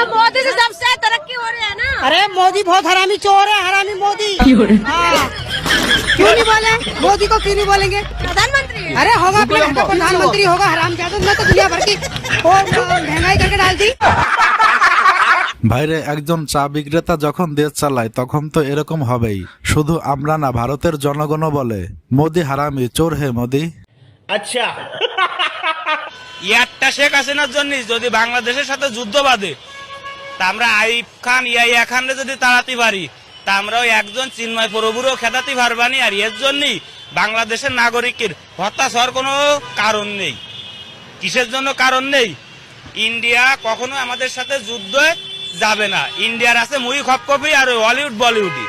मोदी से जब से तरक्की हो रही है ना अरे मोदी बहुत हरामी चोर है हरामी मोदी हाँ। क्यों नहीं बोले मोदी को क्यों नहीं बोलेंगे प्रधानमंत्री अरे होगा अपने घर का प्रधानमंत्री होगा हराम ज्यादा मैं तो दुनिया भर की वो महंगाई करके डाल दी ভাইরে একজন চা বিক্রেতা যখন দেশ চালায় তখন তো এরকম হবেই শুধু আমরা না ভারতের জনগণও বলে মোদি হারামি চোর হে মোদি ইয়ারটা শেখ হাসিনার জন্য যদি বাংলাদেশের সাথে যুদ্ধ বাঁধে তা আমরা আইব খান ইয়াইয়া খানরে যদি তাড়াতে পারি। তা আমরাও একজন চিন্ময় প্রভুরও খেদাতে পারবানি, আর এর জন্যই বাংলাদেশের নাগরিকের হতাশ হওয়ার কোনো কারণ নেই। কিসের জন্য কারণ নেই? ইন্ডিয়া কখনো আমাদের সাথে যুদ্ধে যাবে না। ইন্ডিয়ার আছে মুই খপখপি আর হলিউড, বলিউডই।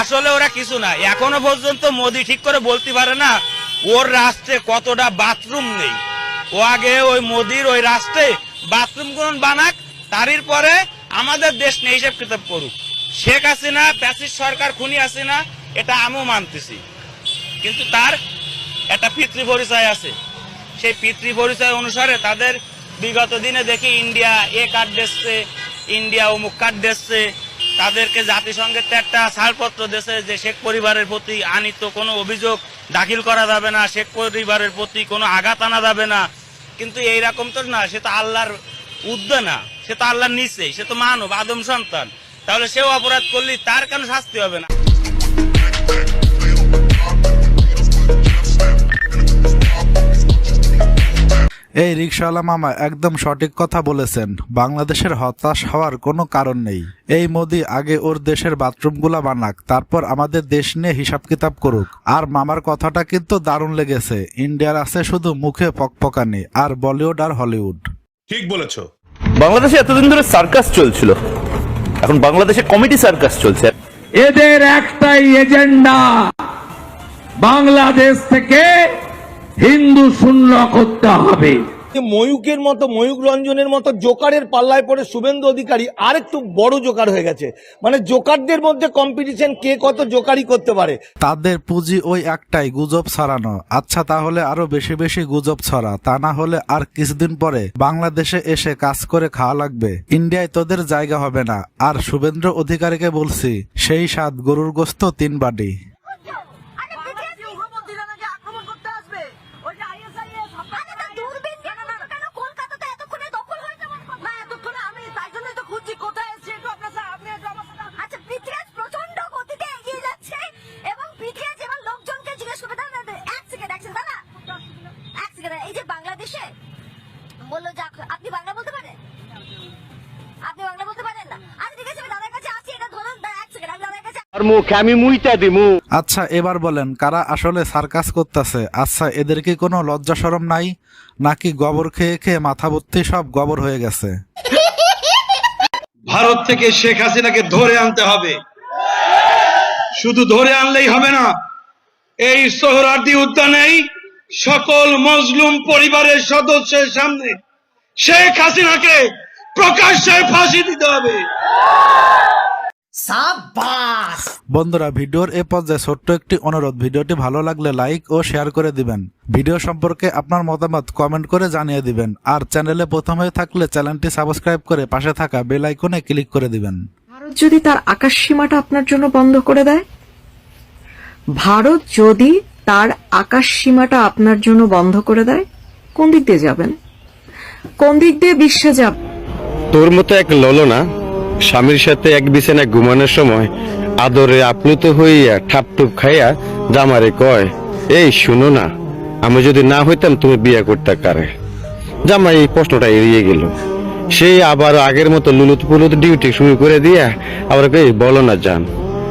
আসলে ওরা কিছু না। এখনও পর্যন্ত মোদি ঠিক করে বলতে পারে না, ওর রাষ্ট্রে কতটা বাথরুম নেই। ও আগে ওই মোদির ওই রাষ্ট্রে বাথরুম কোন বানাক তারির পরে আমাদের দেশ নিয়ে হিসেব কিতাব করুক। শেখ হাসিনা প্যাসিস সরকার, খুনি হাসিনা, এটা আমিও মানতেছি। কিন্তু তার একটা পিতৃ পরিচয় আছে। সেই পিতৃ পরিচয় অনুসারে তাদের বিগত দিনে দেখি ইন্ডিয়া এ কার্ড দিচ্ছে, ইন্ডিয়া অমুক কার্ড দিচ্ছে। তাদেরকে জাতিসংঘের তো একটা ছাড়পত্র দিচ্ছে যে শেখ পরিবারের প্রতি আনিত কোনো অভিযোগ দাখিল করা যাবে না, শেখ পরিবারের প্রতি কোনো আঘাত আনা যাবে না। কিন্তু এইরকম তো না, সে তো আল্লাহর উদ্দে না। সে তো আল্লাহর নিচে সে তো মানব আদম সন্তান। তাহলে সেও অপরাধ করলে তার কেন শাস্তি হবে না? এই রিক্সাওয়ালা মামা একদম সঠিক কথা বলেছেন বাংলাদেশের হতাশ হওয়ার কোনো কারণ নেই। এই মোদি আগে ওর দেশের বাথরুমগুলা বানাক তারপর আমাদের দেশ নিয়ে হিসাব কিতাব করুক। আর মামার কথাটা কিন্তু দারুণ লেগেছে ইন্ডিয়ার আছে শুধু মুখে পকপকানি আর বলিউড আর হলিউড। ঠিক বলেছ। বাংলাদেশে এতদিন ধরে সার্কাস চলছিল। এখন বাংলাদেশে কমেডি সার্কাস চলছে। এদের একটাই এজেন্ডা, বাংলাদেশ থেকে হিন্দু শূন্য করতে হবে। ময়ূকের মতো ময়ূক রঞ্জনের মতো জোকারের পাল্লায় পড়ে শুভেন্দু অধিকারী আর একটু বড় জোকার হয়ে গেছে। মানে জোকারদের মধ্যে কম্পিটিশন কে কত জোকারি করতে পারে? তাদের পুঁজি ওই একটাই, গুজব ছড়ানো। আচ্ছা তাহলে আরও বেশি বেশি গুজব ছড়া। তা না হলে আর কিছুদিন পরে বাংলাদেশে এসে কাজ করে খাওয়া লাগবে। ইন্ডিয়ায় তোদের জায়গা হবে না। আর শুভেন্দ্র অধিকারীকে বলছি, সেই সাত গরুর গোস্ত তিন বাটি। আচ্ছা এবার বলেন কারা আসলে সার্কাস করতেছে? আচ্ছা এদের কি কোনো লজ্জা সরম নাই? নাকি গোবর খেয়ে খেয়ে মাথা ভর্তি সব গোবর হয়ে গেছে? ভারত থেকে শেখ হাসিনাকে ধরে আনতে হবে। শুধু ধরে আনলেই হবে না এই সোহরার্দি উদ্যানেই সকল মজলুম পরিবারের সদস্যের সামনে শেখ হাসিনাকে প্রকাশ্যে ফাঁসি দিতে হবে। বন্ধুরা ভিডিওর এ পর্যায়ে ছোট্ট একটি অনুরোধ। ভিডিওটি ভালো লাগলে লাইক ও শেয়ার করে দিবেন। ভিডিও সম্পর্কে আপনার মতামত কমেন্ট করে জানিয়ে দিবেন। আর চ্যানেলে প্রথম হয়ে থাকলে চ্যানেলটি সাবস্ক্রাইব করে পাশে থাকা বেল আইকনে ক্লিক করে দিবেন। ভারত যদি তার আকাশ সীমাটা আপনার জন্য বন্ধ করে দেয়? ভারত যদি তার আকাশ সীমাটা আপনার জন্য বন্ধ করে দেয় কোন দিক দিয়ে যাবেন? কোন দিক দিয়ে বিশ্বে যাব তোর মতো এক ললনা স্বামীর সাথে এক বিছানায় ঘুমানোর সময় আদরে আপ্লুত হইয়া ঠাপটুপ খাইয়া জামারে কয়, এই শুনো না, আমি যদি না হইতাম তুমি বিয়ে করতে কারে? জামাই এই প্রশ্নটা এড়িয়ে গেল। সেই আবার আগের মতো লুলুত পুলুত ডিউটি শুরু করে দিয়া আবার কই বলো না যান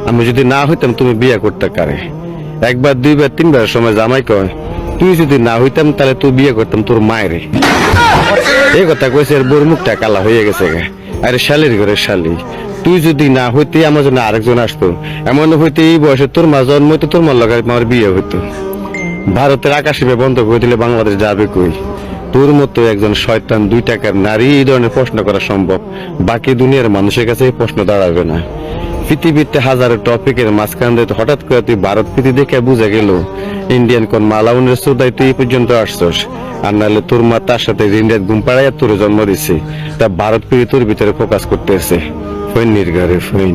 আমি যদি না হইতাম তুমি বিয়ে করতে কারে? একবার, দুইবার, তিনবার সময় জামাই কয়, তুই যদি না হইতাম তাহলে তুই বিয়ে করতাম তোর মায়ের। এই কথা কইছে বোর মুখটা কালা হয়ে গেছে গে। আরে শালির ঘরে শালি। তুই যদি না হইতে, আমার জন্য আরেকজন আসতো। এমন হইতে এই বয়সে তোর মা জন্ম হইতো তোর মা লগাই আমার বিয়ে হইতো। ভারতের আকাশে বন্ধ করে দিলে বাংলাদেশ যাবে কই? তোর মতো একজন শয়তান, দুই টাকার নারী, এই ধরনের প্রশ্ন করা সম্ভব। বাকি দুনিয়ার মানুষের কাছে প্রশ্ন দাঁড়াবে না। পৃথিবীতে হাজারো টপিকের মাঝখান দিয়ে হঠাৎ করে তুই ভারত প্রীতি দেখে বুঝে গেল, ইন্ডিয়ান কোন মালাউনের শ্রোতায় তুই পর্যন্ত আসছস। আর নাহলে তোর মা তার সাথে ইন্ডিয়ান ঘুম পাড়াইয়া তোর জন্ম দিছে। তা ভারত প্রীতি তোর ভিতরে ফোকাস করতেছে। ফৈন নির্গারে ফৈন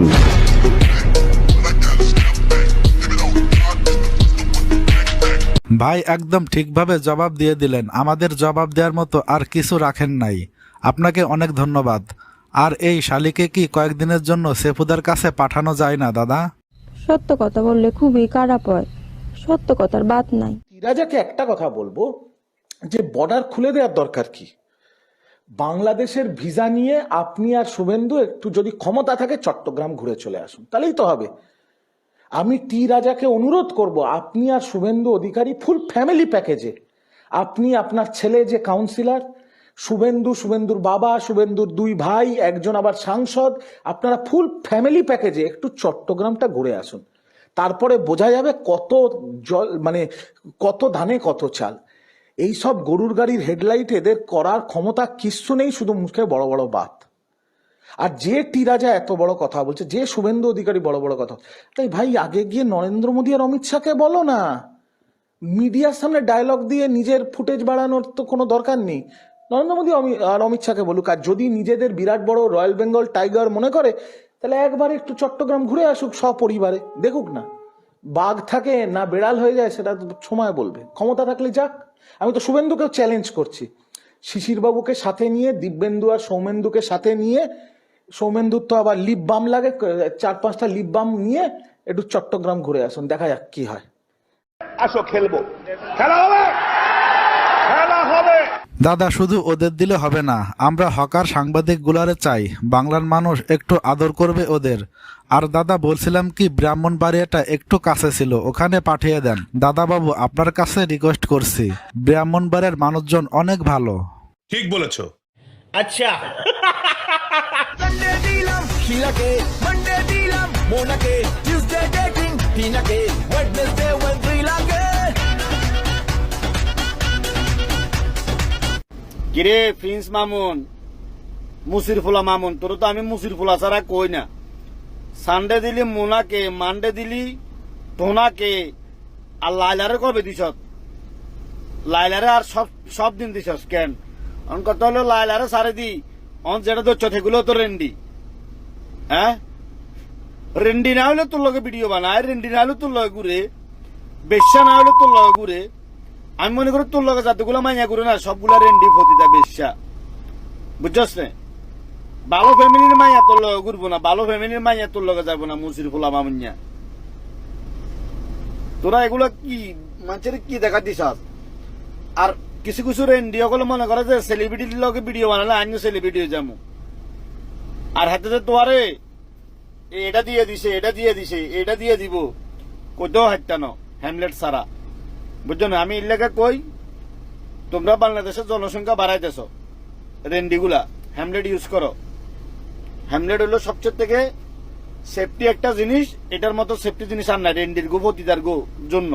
ভাই একদম ঠিকভাবে জবাব দিয়ে দিলেন। আমাদের জবাব দেওয়ার মতো আর কিছু রাখেন নাই। আপনাকে অনেক ধন্যবাদ। আর এই শালিকে কি কয়েকদিনের জন্য সেফুদার কাছে পাঠানো যায় না দাদা? সত্য কথা বললে খুবই খারাপ হয়। সত্য কথার বাদ নাই। রাজাকে একটা কথা বলব যে বর্ডার খুলে দেওয়ার দরকার কি? বাংলাদেশের ভিসা নিয়ে আপনি আর শুভেন্দু একটু যদি ক্ষমতা থাকে চট্টগ্রাম ঘুরে চলে আসুন তাহলেই তো হবে। আমি টি রাজাকে অনুরোধ করব আপনি আর শুভেন্দু অধিকারী ফুল ফ্যামিলি প্যাকেজে আপনি আপনার ছেলে যে কাউন্সিলর শুভেন্দু, শুভেন্দুর বাবা, শুভেন্দুর দুই ভাই, একজন আবার সাংসদ। আপনারা ফুল ফ্যামিলি প্যাকেজে একটু চট্টগ্রামটা ঘুরে আসুন। তারপরে বোঝা যাবে কত জল মানে কত ধানে, কত চাল। এই সব গরুর গাড়ির হেডলাইট এদের করার ক্ষমতা কিচ্ছু নেই, শুধু মুখে বড় বড় বাত। আর যে টি রাজা এত বড় কথা বলছে, যে শুভেন্দু অধিকারী বড় বড় কথা। তাই ভাই, আগে গিয়ে নরেন্দ্র মোদী আর অমিত শাহকে বলো না। মিডিয়ার সামনে ডায়লগ দিয়ে নিজের ফুটেজ বাড়ানোর তো কোনো দরকার নেই। নরেন্দ্র মোদী আর অমিত শাহকে বলুক, আর যদি নিজেদের বিরাট বড় রয়্যাল বেঙ্গল টাইগার মনে করে, তাহলে একবার একটু চট্টগ্রাম ঘুরে আসুক সপরিবারে, দেখুক না। বাঘ থাকে না বেড়াল হয়ে যায়, সেটা সময় বলবে। ক্ষমতা থাকলে যাক। আমি তো শুভেন্দুকেও চ্যালেঞ্জ করছি। শিশিরবাবুকে সাথে নিয়ে, দিব্যেন্দু আর সৌমেন্দুকে সাথে নিয়ে, সৌমেন্দুর তো আবার লিপ বাম লাগে, চার পাঁচটা লিপ বাম নিয়ে একটু চট্টগ্রাম ঘুরে আসুন, দেখা যাক কি হয়। আসো, খেলব। খেলা খেলা হবে? দাদা শুধু ওদের দিলে হবে না আমরা হকার সাংবাদিক গুলারে চাই বাংলার মানুষ একটু আদর করবে ওদের। আর দাদা বলছিলাম কি ব্রাহ্মণবাড়িয়াটা একটু কাছে ছিল ওখানে পাঠিয়ে দেন। দাদা বাবু আপনার কাছে রিকোয়েস্ট করছি ব্রাহ্মণবাড়িয়ার মানুষজন অনেক ভালো। ঠিক বলেছ। আচ্ছা। কিরে প্রিন্স মামুন মুসির ফুলা মামুন, তোর তো আমি মুসির ফুলা ছাড়া কই না। সানডে দিলি মোনাকে, মানডে দিলি টোনাকে আর লাইলারে কবে দিস লাইলারে আর সব সব দিন দিস কেন? অন কত হলো লাইলারে সারে দি, অন যেটা ধরছ সেগুলো তো রেন্ডি। হ্যাঁ? রেন্ডি না হলে তোর লগে ভিডিও বানায় রেন্ডি না হলে তোর লগে ঘুরে, বেশ্যা না হলে তোর লগে ঘুরে। আমি মনে করি তোর লগে যাতগুলো মাইয়া ঘুরে না, সবগুলা রেন্ডি ফতিতা বেশ্যা। বুঝছস নে? ভালো ফ্যামিলির মাইয়া তোর লগে ঘুরবো না, ভালো ফ্যামিলির মাইয়া তোর লগে যাব না, মুসির ফুলা মামুনিয়া। তোরা এগুলো কি, মানুষের কি দেখা দিস আর কিছু কিছু রেন্ডি ওগুলো মনে করে যে সেলিব্রিটির লগে ভিডিও বানালে আমিও সেলিব্রিটি হয়ে যাব আর হাতে যে তোয়ারে এটা দিয়ে দিছে, এটা দিয়ে দিছে, এটা দিয়ে দিব। কোথাও হাঁটতানো হ্যামলেট সারা বুঝছ না? আমি ইল্লেখা কই, তোমরা বাংলাদেশের জনসংখ্যা বাড়াইতেছ। রেন্ডিগুলা হ্যামলেট ইউজ করো। হ্যামলেট হলো সবচেয়ে থেকে সেফটি একটা জিনিস, এটার মতো সেফটি জিনিস আর না রেন্ডির গো, পতিতার গো জন্য।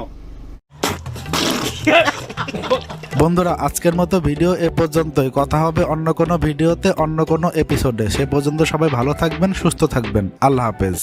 বন্ধুরা, আজকের মতো ভিডিও এ পর্যন্তই। কথা হবে অন্য কোনো ভিডিওতে, অন্য কোনো এপিসোডে সে পর্যন্ত সবাই ভালো থাকবেন, সুস্থ থাকবেন। আল্লাহ হাফেজ।